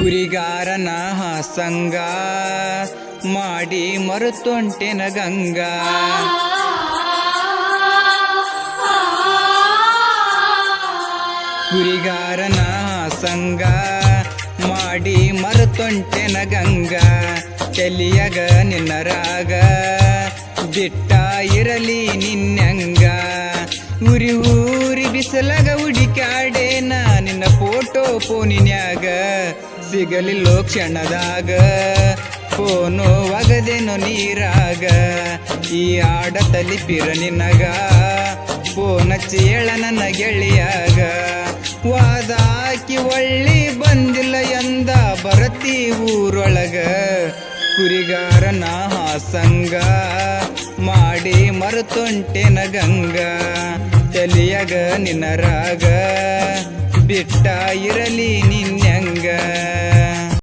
ಕುರಿಗಾರನ ಸಂಗ ಮಾಡಿ ಮರುತೊಂಟೆನ ಗಂಗಾ. ಕುರಿಗಾರನ ಸಂಗ ಮಾಡಿ ಮರುತೊಂಟೆನ ಗಂಗಾ. ಚಲಿಯಗ ನಿನ್ನ ರಾಗ ಬಿಟ್ಟ ಇರಲಿ ನಿನ್ನಂಗ. ಉರಿ ಊರಿ ಬಿಸಲಗ ಫೋಟೋ ಫೋನಿನ್ಯಾಗ ಸಿಗಲಿಲ್ಲೋ ಕ್ಷಣದಾಗ. ಫೋನು ಒಗದೇನು ನೀರಾಗ. ಈ ಆಡ ತಲಿಪಿರ ನಿನಗ. ಫೋನ ಹೇಳ ನನ್ನ ಗೆಳೆಯಾಗ. ವಾದ ಹಾಕಿ ಒಳ್ಳಿ ಬಂದಿಲ್ಲ ಎಂದ ಬರತಿ ಊರೊಳಗ. ಕುರಿಗಾರನ ಹಾಸಂಗ. ಮಾಡಿ ಮರುತೊಂಟೆನ ಗಂಗಾ. ತಲಿಯಾಗ ರಾಗ ಬಿಟ್ಟ ಇರಲಿ ನಿನ್ಯಂಗ